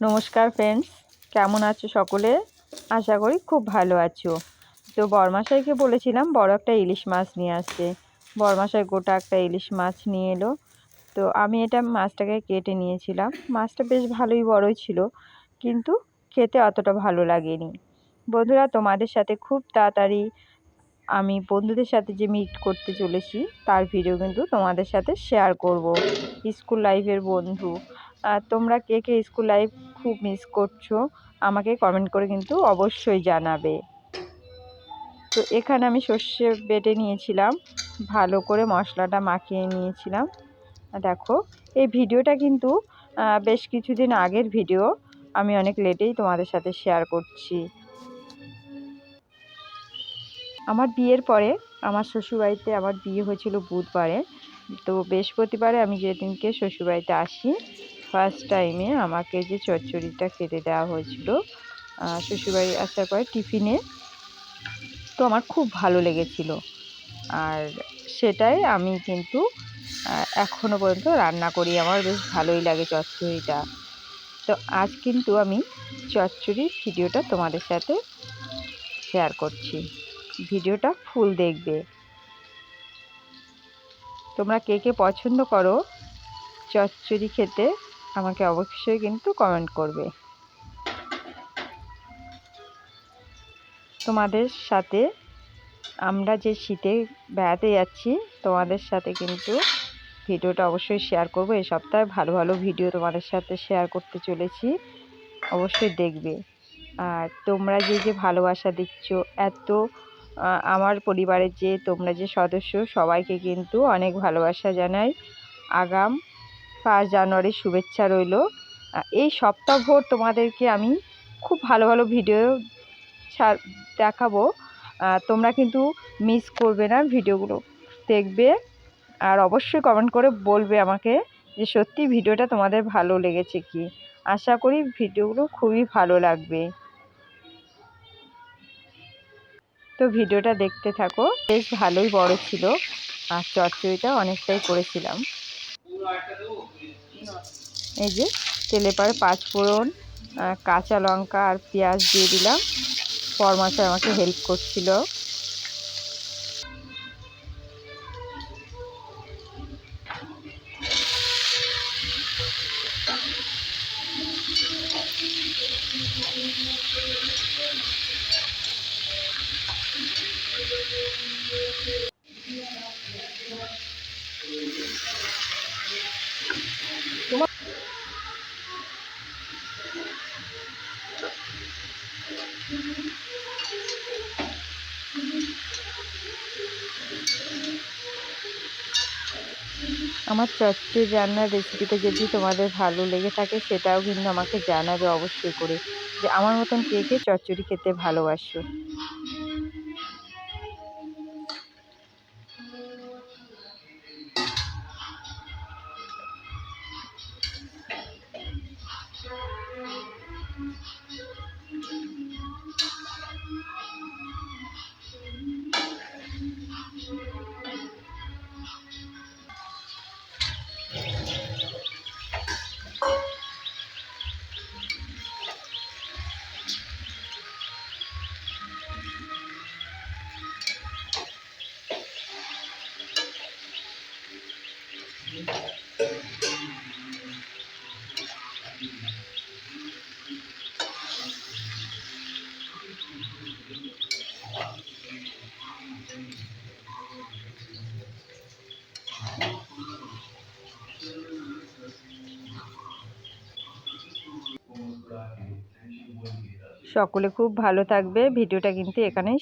নমস্কার ফ্রেন্ডস কেমন আছো সকলে? আশা করি খুব ভালো আছো। তো বরমাসাইকে বলেছিলাম বড় একটা ইলিশ মাছ নিয়ে আসতে। বরমাসাই গোটা একটা ইলিশ মাছ নিয়ে এলো। তো আমি এটা মাছটাকে কেটে নিয়েছিলাম। মাছটা বেশ ভালোই বড়ই ছিল, কিন্তু খেতে অতটা ভালো লাগেনি। বন্ধুরা, তোমাদের সাথে খুব তাড়াতাড়ি আমি বন্ধুদের সাথে যে মিট করতে চলেছি, তার ভিডিও কিন্তু তোমাদের সাথে শেয়ার করব। স্কুল লাইফের বন্ধু। আর তোমরা কে কে স্কুল লাইফ খুব মিস করছ, আমাকে কমেন্ট করে কিন্তু অবশ্যই জানাবে। তো এখানে আমি সর্ষে বেটে নিয়েছিলাম, ভালো করে মশলাটা মাখিয়ে নিয়েছিলাম। দেখো, এই ভিডিওটা কিন্তু বেশ কিছুদিন আগের ভিডিও, আমি অনেক লেটেই তোমাদের সাথে শেয়ার করছি। আমার বিয়ের পরে, আমার শ্বশুরবাড়িতে আমার বিয়ে হয়েছিল বুধবারে, তো বৃহস্পতিবারে আমি যেদিনকে শ্বশুরবাড়িতে আসি ফার্স্ট টাইমে আমাকে যে চচ্চড়িটা খেতে দেওয়া হয়েছিল শ্বশুরবাড়ি আসার পরে টিফিনে, তো আমার খুব ভালো লেগেছিল। আর সেটাই আমি কিন্তু এখনও পর্যন্ত রান্না করি। আমার বেশ ভালোই লাগে চচ্চড়িটা। তো আজ কিন্তু আমি চচ্চড়ির ভিডিওটা তোমাদের সাথে শেয়ার করছি। ভিডিওটা ফুল দেখবে। তোমরা কে কে পছন্দ করো চচ্চড়ি খেতে? আমাকে অবশ্যই কিন্তু কমেন্ট করবে। তোমাদের সাথে আমরা যে শীতে বেড়াতে যাচ্ছি, তোমাদের সাথে কিন্তু ভিডিওটা অবশ্যই শেয়ার করব। এই সপ্তাহে ভালো ভালো ভিডিও তোমাদের সাথে শেয়ার করতে চলেছি। অবশ্যই দেখবে। আর তোমরা যে যে ভালোবাসা দিচ্ছ, এত আমার পরিবারের যে তোমরা যে সদস্য, সবাইকে কিন্তু অনেক ভালোবাসা জানাই। আগাম ফার্স্ট জানুয়ারির শুভেচ্ছা রইল। এই সপ্তাহভর তোমাদেরকে আমি খুব ভালো ভালো ভিডিও দেখাবো। তোমরা কিন্তু মিস করবে না ভিডিওগুলো দেখবে। আর অবশ্যই কমেন্ট করে বলবে আমাকে যে সত্যি ভিডিওটা তোমাদের ভালো লেগেছে কি। আশা করি ভিডিওগুলো খুবই ভালো লাগবে। তো ভিডিওটা দেখতে থাকো। বেশ ভালোই বড় ছিল। আর চচ্চড়িটা অনেকটাই করেছিলাম। এই যে তেলে পাড়ে পাঁচফোড়ন কাঁচা লঙ্কা আর পেঁয়াজ দিয়ে দিলাম। পরমাশা আমাকে হেল্প করছিল। আমার চচ্চড়ি রান্নার রেসিপিটা যদি তোমাদের ভালো লেগে থাকে, সেটাও কিন্তু আমাকে জানাবে অবশ্যই করে। যে আমার মতন কে কে চচ্চড়ি খেতে ভালোবাসো। সকলে খুব ভালো থাকবে। ভিডিওটা কিন্তু এখানেই